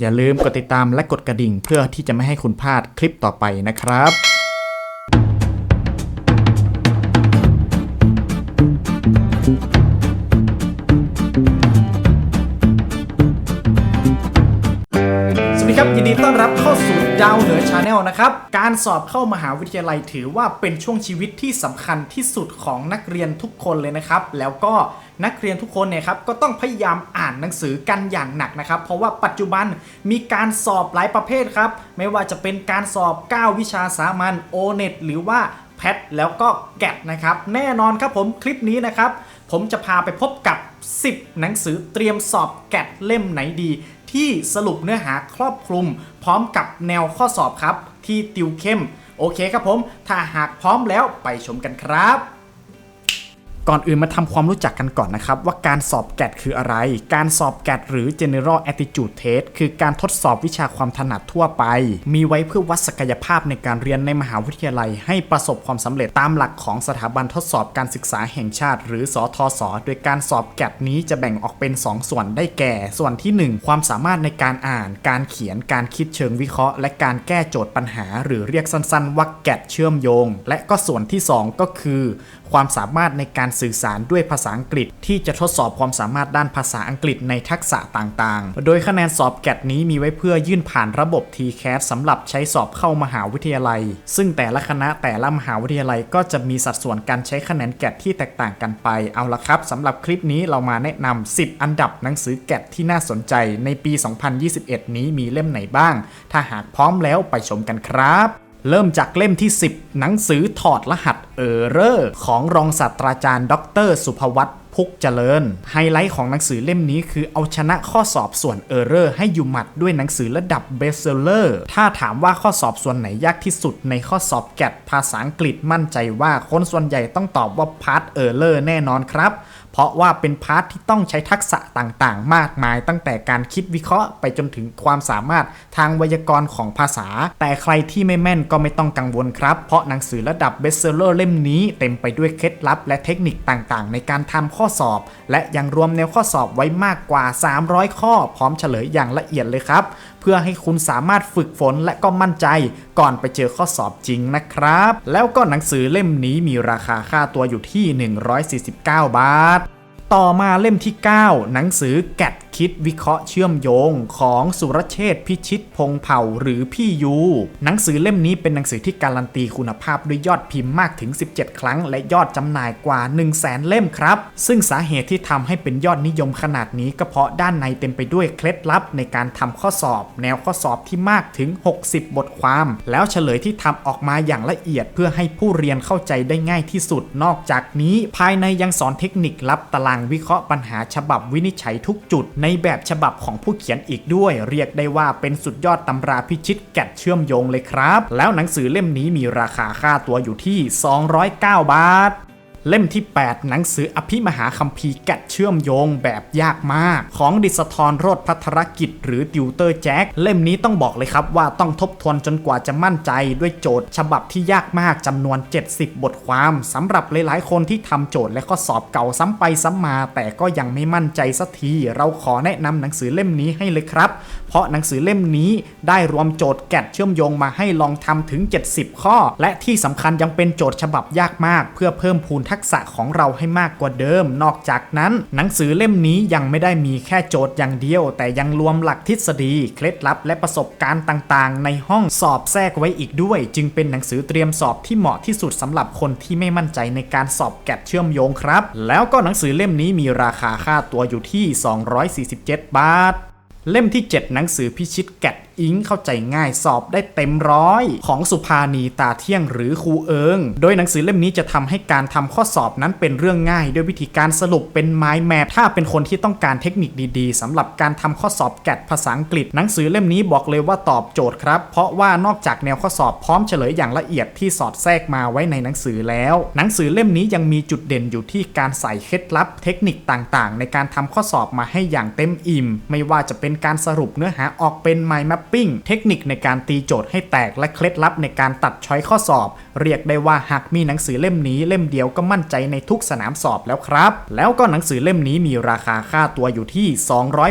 อย่าลืมกดติดตามและกดกระดิ่งเพื่อที่จะไม่ให้คุณพลาดคลิปต่อไปนะครับ นะครับ การสอบเข้ามหาวิทยาลัยถือว่าเป็นช่วงชีวิตที่สำคัญที่สุดของนักเรียนทุกคนเลยนะครับ แล้วก็นักเรียนทุกคนเนี่ยครับก็ต้องพยายามอ่านหนังสือกันอย่างหนักนะครับ เพราะว่าปัจจุบันมีการสอบหลายประเภทครับ ไม่ว่าจะเป็นการสอบ 9 วิชาสามัญโอเน็ตหรือว่าแพทแล้วก็แกดนะครับ แน่นอนครับผมคลิปนี้นะครับ ผมจะพาไปพบกับ 10 หนังสือเตรียมสอบแกดเล่มไหนดี ที่สรุปเนื้อหาครอบคลุม พร้อมกับแนวข้อสอบครับ ที่ติวเข้ม โอเคครับผม ถ้าหากพร้อมแล้วไปชมกันครับ ก่อนอื่นมาทำความรู้จักกันก่อนนะครับ ว่าการสอบแกดคืออะไร การสอบแกดหรือ General Attitude Test คือการทดสอบวิชาความถนัดทั่วไป มีไว้เพื่อวัดศักยภาพในการเรียนในมหาวิทยาลัย ให้ประสบความสำเร็จตามหลักของสถาบันทดสอบการศึกษาแห่งชาติ หรือสทศโดยการสอบแกดนี้จะแบ่งออกเป็น 2 ส่วนได้แก่ ส่วนที่ 1 ความสามารถในการอ่าน การเขียน การคิดเชิงวิเคราะห์ และการแก้โจทย์ปัญหา หรือเรียกสั้น ๆ ว่าแกดเชื่อมโยง และก็ส่วนที่ 2 ก็คือ ความสามารถในการสื่อสารด้วยภาษาอังกฤษ ที่จะทดสอบความสามารถด้านภาษาอังกฤษในทักษะต่างๆ โดยคะแนนสอบแกดนี้มีไว้เพื่อยื่นผ่านระบบ TCAS สำหรับใช้สอบเข้ามหาวิทยาลัย ซึ่งแต่ละคณะแต่ละมหาวิทยาลัยก็จะมีสัดส่วนการใช้คะแนนแกดที่แตกต่างกันไป เอาละครับสำหรับคลิปนี้เรามาแนะนำ 10 อันดับหนังสือแกดที่น่าสนใจในปี 2021 นี้มีเล่มไหนบ้าง ถ้าหากพร้อมแล้วไปชมกันครับ เริ่มจากเล่มที่ 10 หนังสือถอดรหัสเออเรอร์ของรองศาสตราจารย์ดร สุภวัตพุกเจริญ ไฮไลท์ของหนังสือเล่มนี้คือเอาชนะข้อสอบส่วนเออร์เรอร์ให้อยู่หมัดด้วยหนังสือระดับเบสเซลเลอร์ถ้าถามว่าข้อสอบส่วนไหนยากที่สุดในข้อสอบแกดภาษาอังกฤษมั่นใจว่าคนส่วนใหญ่ต้องตอบว่าพาร์ทเออร์เรอร์แน่นอนครับ เพราะว่าเป็นพาร์ทที่ต้องใช้ทักษะต่างๆ มากมาย ตั้งแต่การคิดวิเคราะห์ไปจนถึงความสามารถทางไวยากรณ์ของภาษา แต่ใครที่ไม่แม่นก็ไม่ต้องกังวลครับ เพราะหนังสือระดับเบสเซอร์เล่มนี้เต็มไปด้วยเคล็ดลับและเทคนิคต่างๆ ในการทำข้อสอบ และยังรวมแนวข้อสอบไว้มากกว่า 300 ข้อ พร้อมเฉลยอย่างละเอียดเลยครับ พื่อให้คุณสามารถฝึกฝนและก็มั่นใจก่อนไปเจอข้อสอบจริงนะครับ แล้วก็หนังสือเล่มนี้มีราคาค่าตัวอยู่ที่ 149 บาท ต่อมาเล่มที่ 9 หนังสือแกด คิดวิเคราะห์เชื่อมโยงของสุรเชษพิชิตพงเผ่าหรือพี่ยู หนังสือเล่มนี้เป็นหนังสือที่การันตีคุณภาพด้วยยอดพิมพ์มากถึง 17 ครั้ง และยอดจำหน่ายกว่า 1 0 0 0 0แเล่มครับ ซึ่งสาเหตุที่ทำให้เป็นยอดนิยมขนาดนี้ก็เพราะด้านในเต็มไปด้วยเคล็ดลับในการทำข้อสอบ แนวข้อสอบที่มากถึง 60 บทความ แล้วเฉลยที่ทำออกมาอย่างละเอียดเพื่อให้ผู้เรียนเข้าใจได้ง่ายที่สุด นอกจากนี้ ภายในยังสอนเทคนิคลับตารางวิเคราะห์ปัญหาฉบับวินิจฉัยทุกจุดในในแบบฉบับของผู้เขียนอีกด้วย เรียกได้ว่าเป็นสุดยอดตำราพิชิตแกะเชื่อมโยงเลยครับ แล้วหนังสือเล่มนี้มีราคาค่าตัวอยู่ที่ 209 บาท เล่มที่ 8 หนังสืออภิมหาคัมภีร์แกดเชื่อมโยงแบบยากมาก ของดิสทรโรธพัทรกิจ หรือติวเตอร์แจ็คเล่มนี้ต้องบอกเลยครับว่าต้องทบทวนจนกว่าจะมั่นใจด้วยโจทย์ ฉบับที่ยากมากจำนวน 70 บทความสำหรับหลายๆ คนที่ทำโจทย์และข้อสอบเก่าซ้ำไปซ้ำมา แต่ก็ยังไม่มั่นใจสักที เราขอแนะนำหนังสือเล่มนี้ให้เลยครับ เพราะหนังสือเล่มนี้ได้รวมโจทย์แกดเชื่อมโยงมาให้ลองทำถึง 70 ข้อ และที่สำคัญยังเป็นโจทย์ฉบับยากมาก เพื่อเพิ่มพูนทัักษะของเราให้มากกว่าเดิม นอกจากนั้น หนังสือเล่มนี้ยังไม่ได้มีแค่โจทย์อย่างเดียว แต่ยังรวมหลักทฤษฎี เคล็ดลับ และประสบการณ์ต่างๆ ในห้องสอบแทรกไว้อีกด้วย จึงเป็นหนังสือเตรียมสอบที่เหมาะที่สุดสำหรับคนที่ไม่มั่นใจในการสอบแกดเชื่อมโยงครับ แล้วก็หนังสือเล่มนี้มีราคาค่าตัวอยู่ที่ 247 บาท เล่มที่ 7 หนังสือพิชิตแกด อิงเข้าใจง่ายสอบได้เต็มร้อยของสุภานีตาเที่ยงหรือครูเอิง โดยหนังสือเล่มนี้จะทำให้การทำข้อสอบนั้นเป็นเรื่องง่าย ด้วยวิธีการสรุปเป็นไม้แมปถ้าเป็นคนที่ต้องการเทคนิคดีๆสำหรับการทำข้อสอบแกดภาษาอังกฤษ หนังสือเล่มนี้บอกเลยว่าตอบโจทย์ครับ เพราะว่านอกจากแนวข้อสอบพร้อมเฉลยอย่างละเอียดที่สอดแทรกมาไว้ในหนังสือแล้ว หนังสือเล่มนี้ยังมีจุดเด่นอยู่ที่การใส่เคล็ดลับเทคนิคต่างๆ ในการทำข้อสอบมาให้อย่างเต็มอิ่ม ไม่ว่าจะเป็นการสรุปเนื้อหาออกเป็นไมล์แมปิ้ง เทคนิคในการตีโจทย์ให้แตกและเคล็ดลับในการตัดช้อยข้อสอบ เรียกได้ว่าหากมีหนังสือเล่มนี้เล่มเดียวก็มั่นใจในทุกสนามสอบแล้วครับ แล้วก็หนังสือเล่มนี้มีราคาค่าตัวอยู่ที่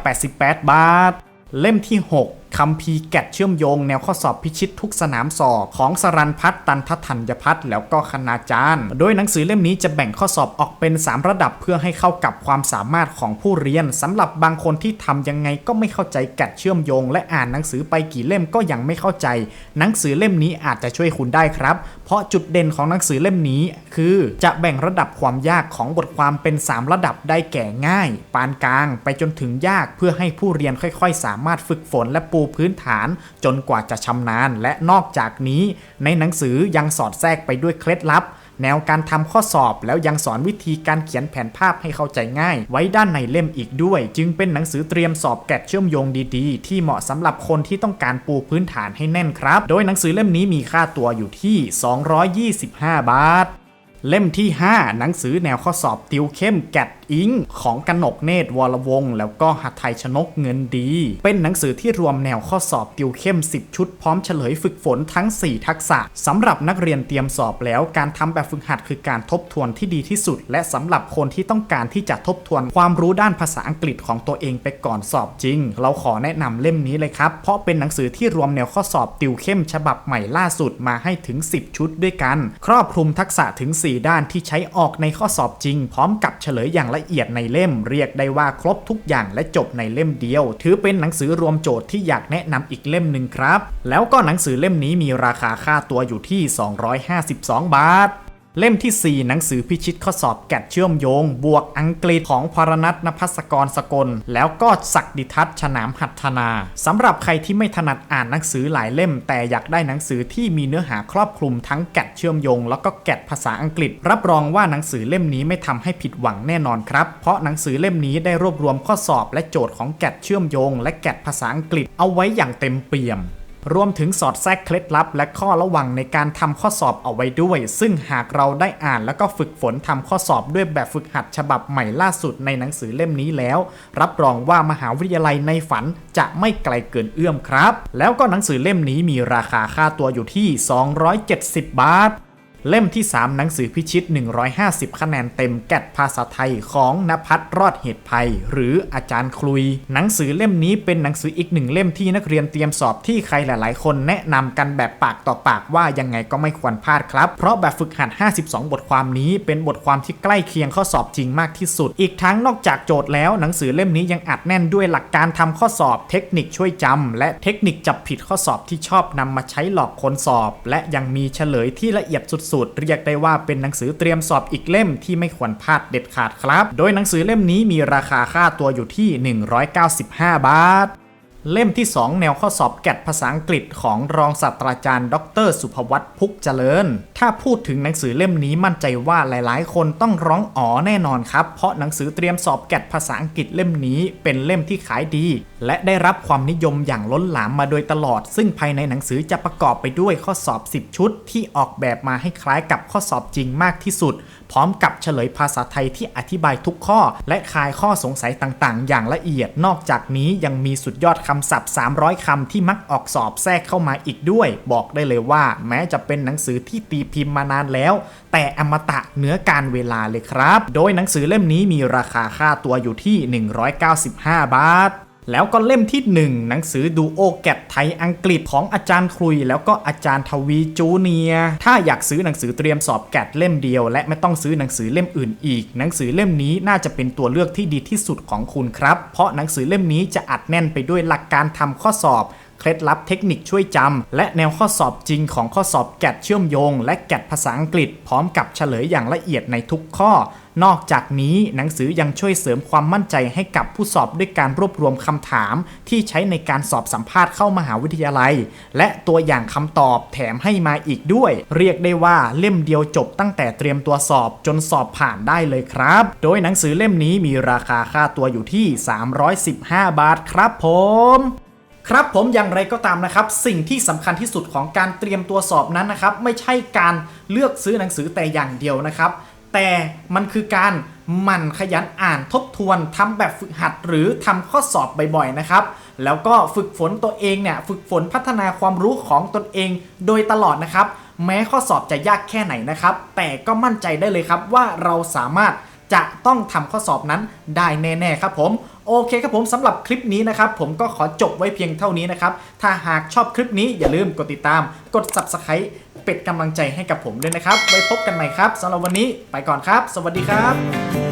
288 บาท เล่มที่ 6 คัมภีแกะเชื่อมโยงแนวข้อสอบพิชิตทุกสนามสอบ ของสรันพัฒน์ตันทธัญพัฒน์แล้วก็คณาจารย์ โดยหนังสือเล่มนี้จะแบ่งข้อสอบออกเป็น 3 ระดับเพื่อให้เข้ากับความสามารถของผู้เรียนสำหรับบางคนที่ทำยังไงก็ไม่เข้าใจแกะเชื่อมโยง และอ่านหนังสือไปกี่เล่มก็ยังไม่เข้าใจ หนังสือเล่มนี้อาจจะช่วยคุณได้ครับ เพราะจุดเด่นของหนังสือเล่มนี้คือจะแบ่งระดับความยากของบทความเป็น 3 ระดับได้แก่ง่าย ปานกลาง ไปจนถึงยากเพื่อให้ผู้เรียนค่อย ๆ สามารถฝึกฝนและปููพื้นฐานจนกว่าจะชำนาญ และนอกจากนี้ในหนังสือยังสอดแทรกไปด้วยเคล็ดลับ แนวการทำข้อสอบแล้วยังสอนวิธีการเขียนแผนภาพให้เข้าใจง่าย ไว้ด้านในเล่มอีกด้วย จึงเป็นหนังสือเตรียมสอบแกะเชื่อมโยงดีๆ ที่เหมาะสำหรับคนที่ต้องการปูพื้นฐานให้แน่นครับ โดยหนังสือเล่มนี้มีค่าตัวอยู่ที่ 225 บาท เล่มที่ 5 หนังสือแนวข้อสอบติวเข้มแกด อิงของกนกเนตรวรวงศ์แล้วก็หัตไทยชนกเงินดี เป็นหนังสือที่รวมแนวข้อสอบติวเข้ม 10 ชุดพร้อมเฉลยฝึกฝนทั้ง 4 ทักษะสำหรับนักเรียนเตรียมสอบแล้วการทำแบบฝึกหัดคือการทบทวนที่ดีที่สุด และสำหรับคนที่ต้องการที่จะทบทวนความรู้ด้านภาษาอังกฤษของตัวเองไปก่อนสอบจริง เราขอแนะนำเล่มนี้เลยครับ เพราะเป็นหนังสือที่รวมแนวข้อสอบติวเข้ม ฉบับใหม่ล่าสุดมาให้ถึง 10 ชุดด้วยกัน ครอบคลุมทักษะถึง 4 ด้านที่ใช้ออกในข้อสอบจริง พร้อมกับเฉลยอย่างละเอียดในเล่มเรียกได้ว่าครบทุกอย่างและจบในเล่มเดียว ถือเป็นหนังสือรวมโจทย์ที่อยากแนะนำอีกเล่มหนึ่งครับ แล้วก็หนังสือเล่มนี้มีราคาค่าตัวอยู่ที่ 252 บาท เล่มที่ 4 หนังสือพิชิตข้อสอบแกะเชื่อมโยง บวกอังกฤษของพรนัทนภัสกรสกล แล้วก็ศักดิทัศน์ฉนามหัตถนาสำหรับใครที่ไม่ถนัดอ่านหนังสือหลายเล่ม แต่อยากได้หนังสือที่มีเนื้อหาครอบคลุมทั้งแกะเชื่อมโยง แล้วก็แกะภาษาอังกฤษ รับรองว่าหนังสือเล่มนี้ไม่ทำให้ผิดหวังแน่นอนครับ เพราะหนังสือเล่มนี้ได้รวบรวมข้อสอบและโจทย์ของแกะเชื่อมโยง และแกะภาษาอังกฤษเอาไว้อย่างเต็มเปี่ยม รวมถึงสอดแทรกเคล็ดลับ และข้อระวังในการทำข้อสอบเอาไว้ด้วย ซึ่งหากเราได้อ่านแล้วก็ฝึกฝนทำข้อสอบด้วยแบบฝึกหัดฉบับใหม่ล่าสุดในหนังสือเล่มนี้แล้ว รับรองว่ามหาวิทยาลัยในฝันจะไม่ไกลเกินเอื้อมครับ แล้วก็หนังสือเล่มนี้มีราคาค่าตัวอยู่ที่ 270 บาท เล่มที่ 3 หนังสือพิชิต 150 คะแนนเต็มแกดภาษาไทยของนภัทรรอดเหตุภัย หรืออาจารย์คลุย หนังสือเล่มนี้เป็นหนังสืออีกหนึ่งเล่มที่นักเรียนเตรียมสอบที่ใครหลาย ๆ คนแนะนำกันแบบปากต่อปากว่ายังไงก็ไม่ควรพลาดครับ เพราะแบบฝึกหัด 52 บทความนี้ เป็นบทความที่ใกล้เคียงข้อสอบจริงมากที่สุด อีกทั้งนอกจากโจทย์แล้ว หนังสือเล่มนี้ยังอัดแน่นด้วยหลักการทำข้อสอบ เทคนิคช่วยจำและเทคนิคจับผิดข้อสอบที่ชอบนำมาใช้หลอกคนสอบ และยังมีเฉลยที่ละเอียดสุดๆเรียกได้ว่าเป็นหนังสือเตรียมสอบอีกเล่มที่ไม่ควรพลาดเด็ดขาดครับ โดยหนังสือเล่มนี้มีราคาค่าตัวอยู่ที่ 195 บาทเล่มที่ 2 แนวข้อสอบแกดภาษาอังกฤษของรองศาสตราจารย์ ดร สุภวัตพุกเจริญ ถ้าพูดถึงหนังสือเล่มนี้มั่นใจว่าหลายๆ คนต้องร้องอ๋อแน่นอนครับ เพราะหนังสือเตรียมสอบแกดภาษาอังกฤษเล่มนี้เป็นเล่มที่ขายดี และได้รับความนิยมอย่างล้นหลามมาโดยตลอด ซึ่งภายในหนังสือจะประกอบไปด้วยข้อสอบ 10 ชุด ที่ออกแบบมาให้คล้ายกับข้อสอบจริงมากที่สุด พร้อมกับเฉลยภาษาไทยที่อธิบายทุกข้อ และคลายข้อสงสัยต่างๆ อย่างละเอียด นอกจากนี้ยังมีสุดยอดคำศัพท์ 300คำที่มักออกสอบแทรกเข้ามาอีกด้วย บอกได้เลยว่า แม้จะเป็นหนังสือที่ตีพิมพ์มานานแล้ว แต่อมตะเนื้อการเวลาเลยครับ โดยหนังสือเล่มนี้มีราคาค่าตัวอยู่ที่ 195 บาทแล้วก็เล่มที่ 1 หนังสือดูโอแกดไทยอังกฤษของอาจารย์ครุย แล้วก็อาจารย์ทวีจูเนีย ถ้าอยากซื้อหนังสือเตรียมสอบแกดเล่มเดียว และไม่ต้องซื้อหนังสือเล่มอื่นอีก หนังสือเล่มนี้น่าจะเป็นตัวเลือกที่ดีที่สุดของคุณครับ เพราะหนังสือเล่มนี้จะอัดแน่นไปด้วยหลักการทำข้อสอบ เคล็ดลับเทคนิคช่วยจำและแนวข้อสอบจริงของข้อสอบแกดเชื่อมโยง และแกดภาษาอังกฤษ พร้อมกับเฉลยอย่างละเอียดในทุกข้อ นอกจากนี้หนังสือยังช่วยเสริมความมั่นใจให้กับผู้สอบด้วยการรวบรวมคำถาม ที่ใช้ในการสอบสัมภาษณ์เข้ามหาวิทยาลัย และตัวอย่างคำตอบแถมให้มาอีกด้วย เรียกได้ว่าเล่มเดียวจบตั้งแต่เตรียมตัวสอบจนสอบผ่านได้เลยครับ โดยหนังสือเล่มนี้มีราคาค่าตัวอยู่ที่ 315 บาทครับผม ครับผมอย่างไรก็ตามนะครับ สิ่งที่สำคัญที่สุดของการเตรียมตัวสอบนั้นนะครับ ไม่ใช่การเลือกซื้อหนังสือแต่อย่างเดียวนะครับ แต่มันคือการหมั่นขยันอ่านทบทวนทำแบบฝึกหัดหรือทำข้อสอบบ่อยๆนะครับ แล้วก็ฝึกฝนตัวเองเนี่ยฝึกฝนพัฒนาความรู้ของตนเองโดยตลอดนะครับ แม้ข้อสอบจะยากแค่ไหนนะครับ แต่ก็มั่นใจได้เลยครับว่าเราสามารถจะต้องทำข้อสอบนั้นได้แน่ๆครับผม โอเคครับผมสำหรับคลิปนี้นะครับผมก็ขอจบไว้เพียงเท่านี้นะครับ ถ้าหากชอบคลิปนี้อย่าลืมกดติดตาม กด subscribe เป็นกำลังใจให้กับผมด้วยนะครับ ไว้พบกันใหม่ครับสำหรับวันนี้ไปก่อนครับ สวัสดีครับ